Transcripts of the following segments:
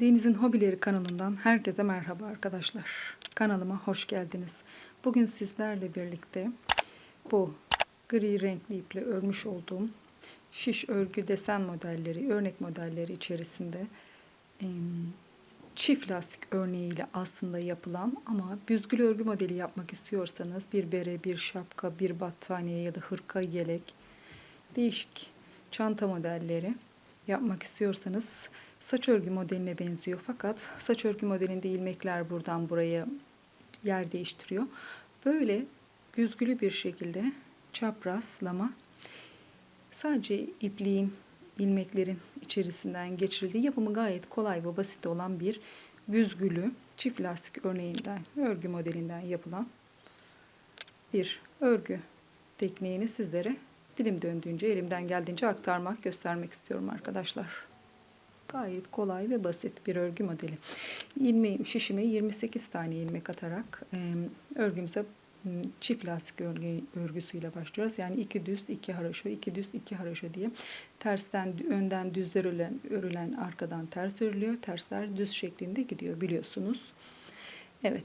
Deniz'in Hobileri kanalından herkese merhaba arkadaşlar. Kanalıma hoş geldiniz. Bugün sizlerle birlikte bu gri renkli iple örmüş olduğum şiş örgü desen modelleri, örnek modelleri içerisinde çift lastik örneğiyle aslında yapılan ama büzgülü örgü modeli yapmak istiyorsanız bir bere, bir şapka, bir battaniye ya da hırka, yelek, değişik çanta modelleri yapmak istiyorsanız saç örgü modeline benziyor fakat saç örgü modelinde ilmekler buradan buraya yer değiştiriyor. Böyle büzgülü bir şekilde çaprazlama sadece ipliğin ilmeklerin içerisinden geçirildiği yapımı gayet kolay ve basit olan bir büzgülü çift lastik örneğinden örgü modelinden yapılan bir örgü tekniğini sizlere dilim döndüğünce elimden geldiğince aktarmak göstermek istiyorum arkadaşlar. Gayet kolay ve basit bir örgü modeli. İlmeğim, şişime 28 tane ilmek atarak e, örgümüze çift lastik örgü, örgüsüyle başlıyoruz. Yani iki düz, iki haroşo, iki düz, iki haroşo diye tersten önden düzler örülen, örülen arkadan ters örülüyor. Tersler düz şeklinde gidiyor biliyorsunuz. Evet.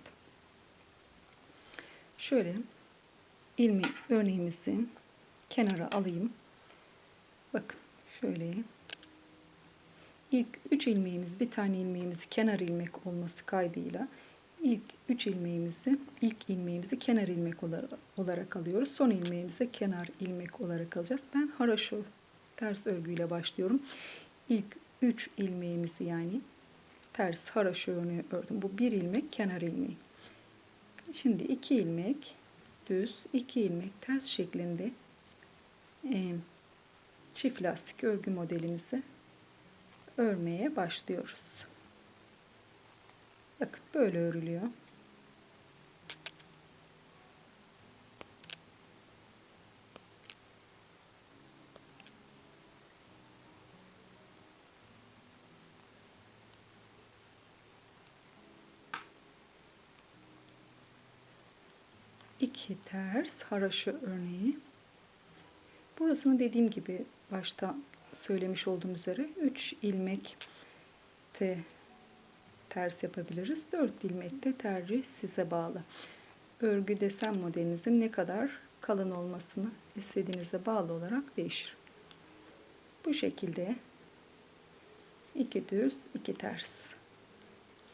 Şöyle ilmeği örneğimizi kenara alayım. Bakın şöyle ilk 3 ilmeğimiz bir tane ilmeğimizi kenar ilmek olması kaydıyla ilk 3 ilmeğimizi ilk ilmeğimizi kenar ilmek olarak alıyoruz. Son ilmeğimizi kenar ilmek olarak alacağız. Ben haraşo ters örgüyle başlıyorum. İlk 3 ilmeğimizi yani ters haraşo örneği ördüm. Bu bir ilmek kenar ilmeği. Şimdi 2 ilmek düz, 2 ilmek ters şeklinde çift lastik örgü modelimizi örmeye başlıyoruz. Bakın böyle örülüyor. iki ters haraşo örneği. Burasını dediğim gibi başta söylemiş olduğum üzere 3 ilmek te ters yapabiliriz. 4 ilmek de tercih size bağlı. Örgü desen modelinizin ne kadar kalın olmasını istediğinize bağlı olarak değişir. Bu şekilde 2 düz 2 ters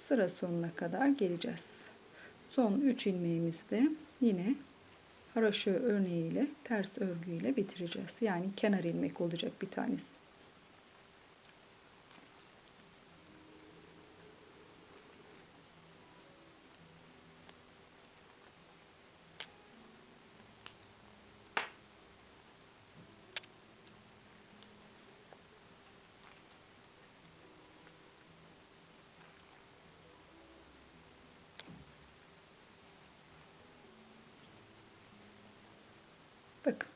sıra sonuna kadar geleceğiz. Son 3 ilmeğimizde yine haraşo örneğiyle ters örgüyle bitireceğiz. Yani kenar ilmek olacak bir tanesi. Bakın.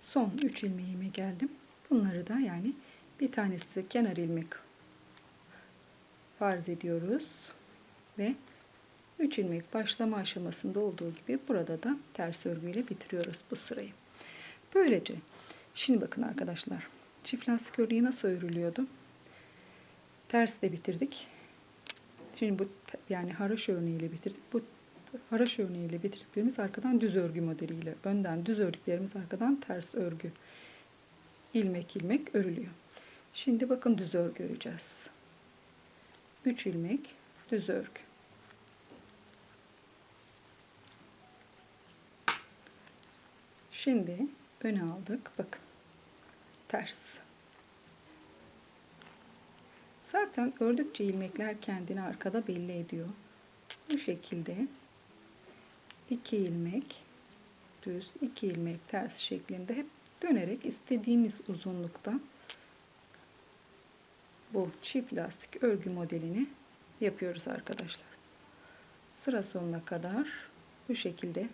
Son 3 ilmeğime geldim. Bunları da yani bir tanesi kenar ilmek farz ediyoruz. Ve 3 ilmek başlama aşamasında olduğu gibi burada da ters örgüyle bitiriyoruz bu sırayı. Böylece şimdi bakın arkadaşlar çift lastik örneği nasıl örülüyordu? Ters de bitirdik. Şimdi bu yani haroşa örneğiyle bitirdik. Bu haraş örneğiyle bitirdiklerimiz arkadan düz örgü modeliyle, önden düz ördüklerimiz arkadan ters örgü. ilmek ilmek örülüyor. Şimdi bakın düz örgü öreceğiz. 3 ilmek düz örgü. Şimdi öne aldık. Bakın. Ters. Zaten ördükçe ilmekler kendini arkada belli ediyor. Bu şekilde 2 ilmek düz 2 ilmek ters şeklinde hep dönerek istediğimiz uzunlukta bu çift lastik örgü modelini yapıyoruz arkadaşlar. Sıra sonuna kadar bu şekilde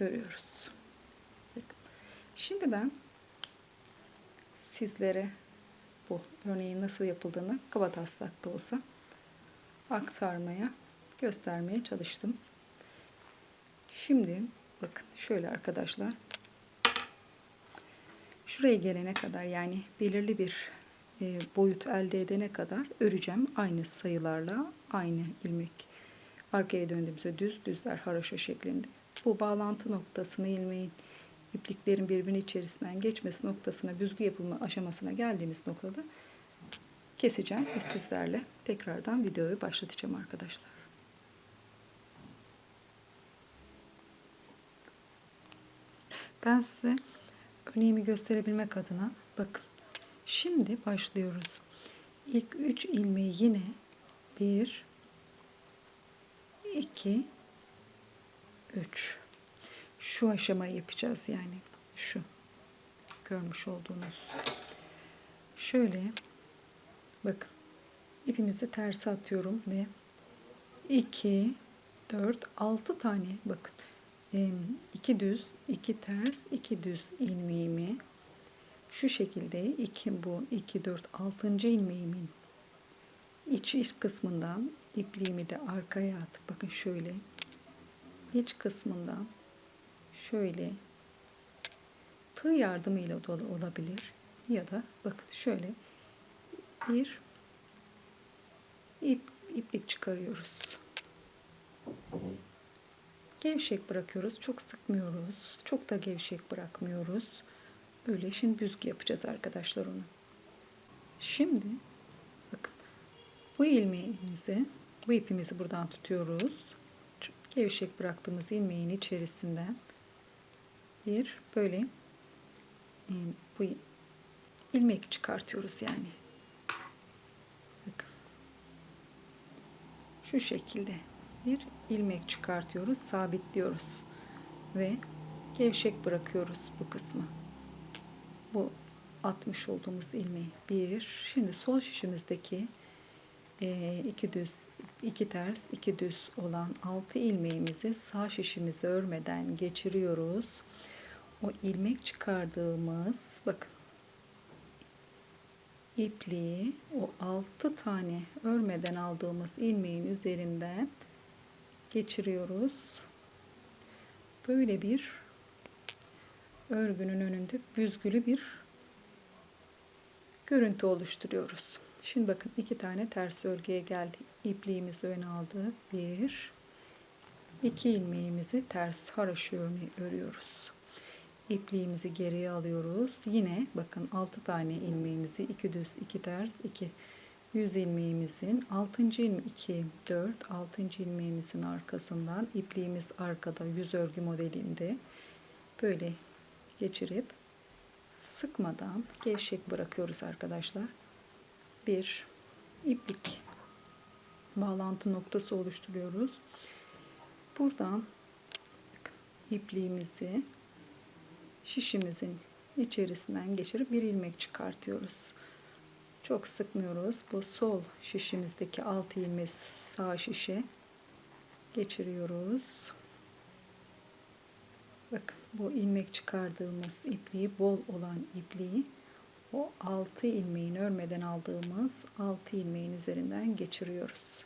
örüyoruz. Şimdi ben sizlere bu örneğin nasıl yapıldığını kaba taslakta olsa aktarmaya, göstermeye çalıştım. Şimdi bakın şöyle arkadaşlar. Şuraya gelene kadar yani belirli bir e, boyut elde edene kadar öreceğim. Aynı sayılarla aynı ilmek. Arkaya döndüğümüzde düz düzler haraşo şeklinde. Bu bağlantı noktasını ilmeğin ipliklerin birbirinin içerisinden geçmesi noktasına büzgü yapılma aşamasına geldiğimiz noktada keseceğim ve sizlerle tekrardan videoyu başlatacağım arkadaşlar. Ben size örneğimi gösterebilmek adına bakın. Şimdi başlıyoruz. İlk 3 ilmeği yine 1 2 3 şu aşamayı yapacağız yani. Şu. Görmüş olduğunuz. Şöyle. Bakın. İpimizi terse atıyorum ve 2 4 6 tane. Bakın 2 düz 2 ters 2 düz ilmeğimi şu şekilde 2 bu 2 4 6. ilmeğimin iç iç kısmından ipliğimi de arkaya atıp bakın şöyle iç kısmından şöyle tığ yardımıyla da olabilir ya da bakın şöyle bir ip iplik çıkarıyoruz. Gevşek bırakıyoruz. Çok sıkmıyoruz. Çok da gevşek bırakmıyoruz. Öyle şimdi büzgü yapacağız arkadaşlar onu. Şimdi bakın bu ilmeğimizi bu ipimizi buradan tutuyoruz. Çok gevşek bıraktığımız ilmeğin içerisinden bir böyle e, bu ilmek çıkartıyoruz yani. Bakın. Şu şekilde bir ilmek çıkartıyoruz, sabitliyoruz ve gevşek bırakıyoruz bu kısmı. Bu atmış olduğumuz ilmeği bir. Şimdi sol şişimizdeki e, iki düz, iki ters, iki düz olan altı ilmeğimizi sağ şişimizi örmeden geçiriyoruz o ilmek çıkardığımız bakın ipliği o 6 tane örmeden aldığımız ilmeğin üzerinden geçiriyoruz. Böyle bir örgünün önünde büzgülü bir görüntü oluşturuyoruz. Şimdi bakın iki tane ters örgüye geldi. İpliğimizi öne aldı. Bir, iki ilmeğimizi ters haroşa örneği örüyoruz. İpliğimizi geriye alıyoruz. Yine bakın altı tane ilmeğimizi iki düz, iki ters, iki 100 ilmeğimizin 6. ilmek 2 4 6. ilmeğimizin arkasından ipliğimiz arkada yüz örgü modelinde böyle geçirip sıkmadan gevşek bırakıyoruz arkadaşlar. Bir iplik bağlantı noktası oluşturuyoruz. Buradan ipliğimizi şişimizin içerisinden geçirip bir ilmek çıkartıyoruz. Çok sıkmıyoruz. Bu sol şişimizdeki alt ilmeği sağ şişe geçiriyoruz. Bakın bu ilmek çıkardığımız ipliği bol olan ipliği o 6 ilmeğin örmeden aldığımız 6 ilmeğin üzerinden geçiriyoruz.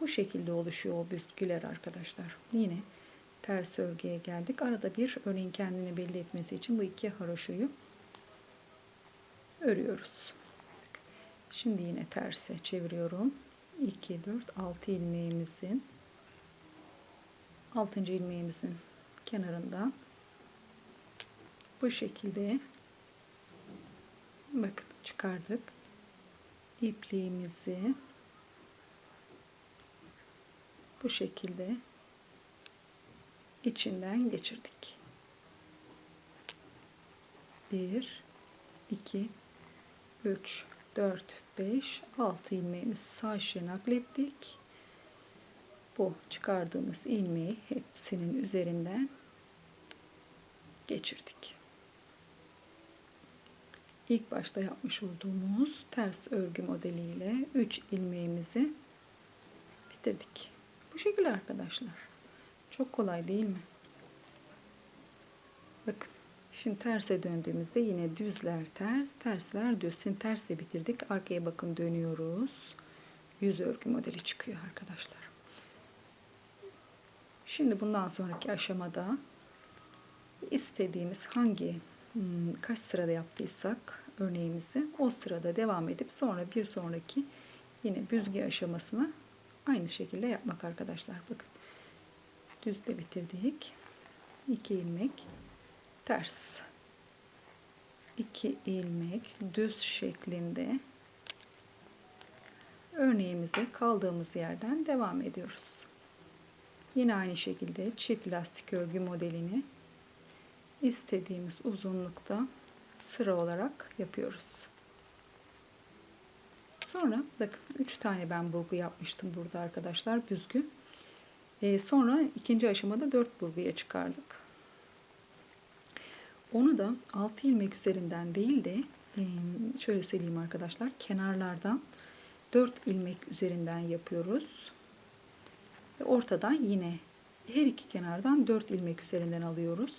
Bu şekilde oluşuyor o büstgüler arkadaşlar. Yine ters örgüye geldik. Arada bir örneğin kendini belli etmesi için bu iki haroşoyu örüyoruz. Şimdi yine terse çeviriyorum. 2 4 6 ilmeğimizin 6. ilmeğimizin kenarından bu şekilde bakın çıkardık. ipliğimizi bu şekilde içinden geçirdik. 1 2 3 4 5 6 ilmeğimizi sağ işe naklettik. Bu çıkardığımız ilmeği hepsinin üzerinden geçirdik. İlk başta yapmış olduğumuz ters örgü modeliyle 3 ilmeğimizi bitirdik. Bu şekilde arkadaşlar. Çok kolay değil mi? Bakın. Şimdi terse döndüğümüzde yine düzler ters, tersler düz. Şimdi tersle bitirdik. Arkaya bakın dönüyoruz. Yüz örgü modeli çıkıyor arkadaşlar. Şimdi bundan sonraki aşamada istediğimiz hangi hmm, kaç sırada yaptıysak örneğimizi o sırada devam edip sonra bir sonraki yine büzge aşamasına aynı şekilde yapmak arkadaşlar. Bakın düzle bitirdik. 2 ilmek ters 2 ilmek düz şeklinde örneğimize kaldığımız yerden devam ediyoruz. Yine aynı şekilde çift lastik örgü modelini istediğimiz uzunlukta sıra olarak yapıyoruz. Sonra bakın 3 tane ben burgu yapmıştım burada arkadaşlar büzgü. Ee, sonra ikinci aşamada 4 burguya çıkardık. Onu da 6 ilmek üzerinden değil de şöyle söyleyeyim arkadaşlar kenarlardan 4 ilmek üzerinden yapıyoruz. Ve ortadan yine her iki kenardan 4 ilmek üzerinden alıyoruz.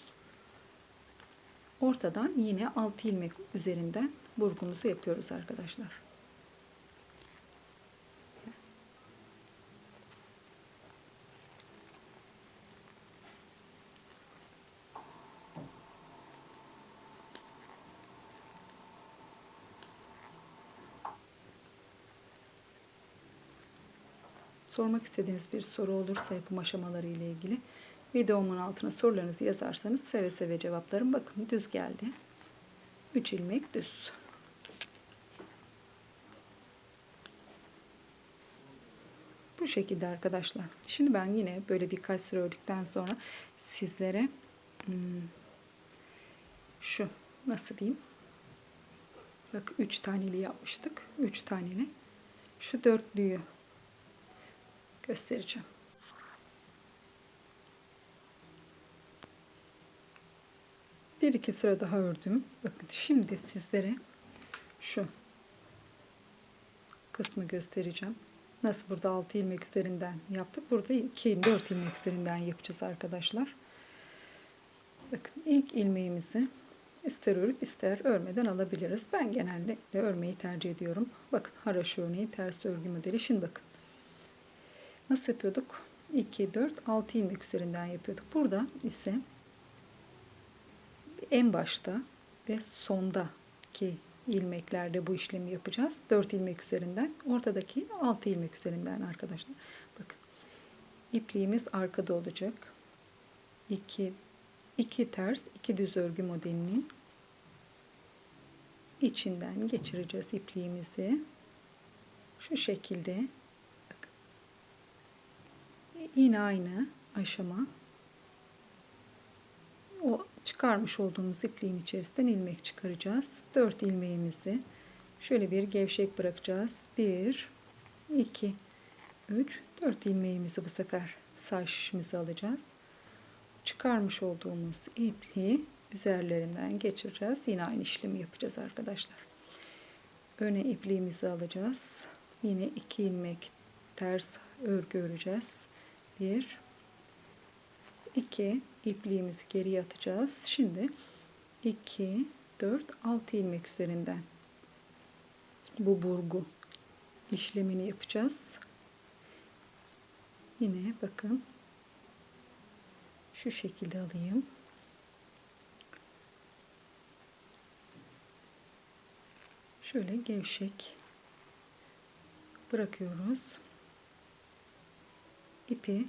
Ortadan yine 6 ilmek üzerinden burgumuzu yapıyoruz arkadaşlar. Sormak istediğiniz bir soru olursa yapım aşamaları ile ilgili videomun altına sorularınızı yazarsanız seve seve cevaplarım. Bakın düz geldi. 3 ilmek düz. Bu şekilde arkadaşlar. Şimdi ben yine böyle birkaç sıra ördükten sonra sizlere hmm, şu nasıl diyeyim? Bak 3 taneli yapmıştık. 3 taneli. Şu dörtlüyü göstereceğim. Bir iki sıra daha ördüm. Bakın şimdi sizlere şu kısmı göstereceğim. Nasıl burada 6 ilmek üzerinden yaptık. Burada 2 4 ilmek üzerinden yapacağız arkadaşlar. Bakın ilk ilmeğimizi ister örüp ister örmeden alabiliriz. Ben genellikle örmeyi tercih ediyorum. Bakın haraş örneği ters örgü modeli. Şimdi bakın Nasıl yapıyorduk? 2, 4, 6 ilmek üzerinden yapıyorduk. Burada ise en başta ve sondaki ilmeklerde bu işlemi yapacağız. 4 ilmek üzerinden. Ortadaki 6 ilmek üzerinden arkadaşlar. Bakın. ipliğimiz arkada olacak. 2 2 ters, 2 düz örgü modelinin içinden geçireceğiz ipliğimizi. Şu şekilde yine aynı aşama o çıkarmış olduğumuz ipliğin içerisinden ilmek çıkaracağız. 4 ilmeğimizi şöyle bir gevşek bırakacağız. 1 2 3 4 ilmeğimizi bu sefer şişimize alacağız. Çıkarmış olduğumuz ipliği üzerlerinden geçireceğiz. Yine aynı işlemi yapacağız arkadaşlar. Öne ipliğimizi alacağız. Yine 2 ilmek ters örgü öreceğiz. 1 2 ipliğimizi geriye atacağız. Şimdi 2 4 6 ilmek üzerinden bu burgu işlemini yapacağız. Yine bakın şu şekilde alayım. Şöyle gevşek bırakıyoruz ipi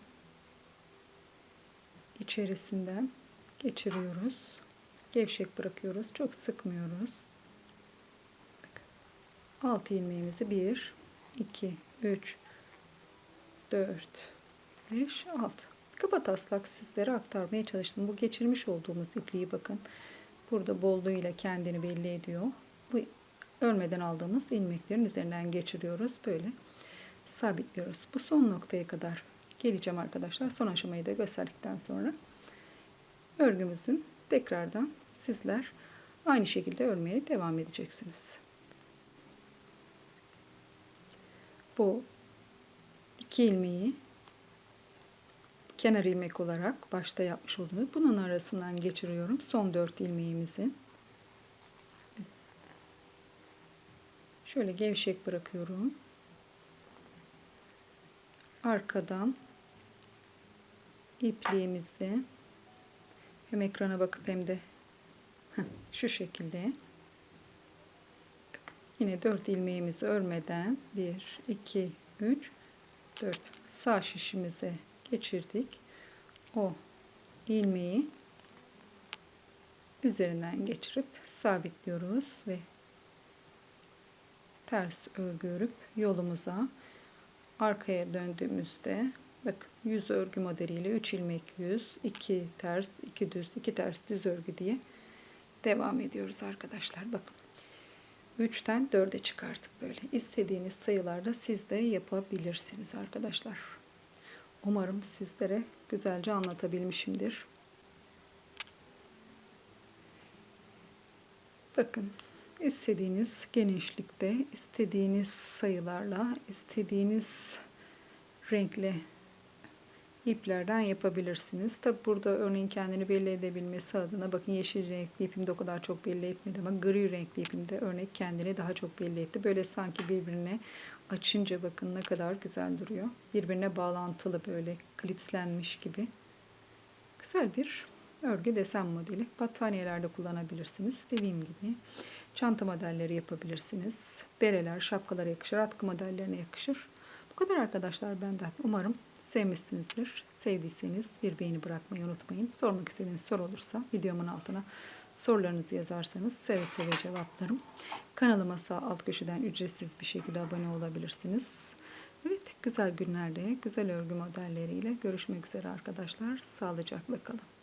içerisinden geçiriyoruz. Gevşek bırakıyoruz. Çok sıkmıyoruz. 6 ilmeğimizi 1 2 3 4 5 6 kaba taslak sizlere aktarmaya çalıştım. Bu geçirmiş olduğumuz ipliği bakın. Burada bolluğuyla kendini belli ediyor. Bu örmeden aldığımız ilmeklerin üzerinden geçiriyoruz. Böyle sabitliyoruz. Bu son noktaya kadar geleceğim arkadaşlar. Son aşamayı da gösterdikten sonra örgümüzün tekrardan sizler aynı şekilde örmeye devam edeceksiniz. Bu iki ilmeği kenar ilmek olarak başta yapmış olduğumuz bunun arasından geçiriyorum. Son dört ilmeğimizi şöyle gevşek bırakıyorum. Arkadan ipliğimizi hem ekrana bakıp hem de şu şekilde yine 4 ilmeğimizi örmeden 1 2 3 4 sağ şişimize geçirdik. O ilmeği üzerinden geçirip sabitliyoruz ve ters örgü örüp yolumuza arkaya döndüğümüzde bakın yüz örgü modeliyle 3 ilmek yüz 2 ters 2 düz 2 ters düz örgü diye devam ediyoruz arkadaşlar. Bakın 3'ten 4'e çıkarttık böyle istediğiniz sayılarda siz de yapabilirsiniz arkadaşlar. Umarım sizlere güzelce anlatabilmişimdir. Bakın istediğiniz genişlikte, istediğiniz sayılarla, istediğiniz renkle iplerden yapabilirsiniz. Tabi burada örneğin kendini belli edebilmesi adına bakın yeşil renkli ipimde o kadar çok belli etmedi ama gri renkli ipimde örnek kendini daha çok belli etti. Böyle sanki birbirine açınca bakın ne kadar güzel duruyor. Birbirine bağlantılı böyle klipslenmiş gibi. Güzel bir örgü desen modeli. Battaniyelerde kullanabilirsiniz. Dediğim gibi çanta modelleri yapabilirsiniz. Bereler, şapkalara yakışır, atkı modellerine yakışır. Bu kadar arkadaşlar benden. Umarım sevmişsinizdir. Sevdiyseniz bir beğeni bırakmayı unutmayın. Sormak istediğiniz soru olursa videomun altına sorularınızı yazarsanız seve seve cevaplarım. Kanalıma sağ alt köşeden ücretsiz bir şekilde abone olabilirsiniz. Evet, güzel günlerde, güzel örgü modelleriyle görüşmek üzere arkadaşlar. Sağlıcakla kalın.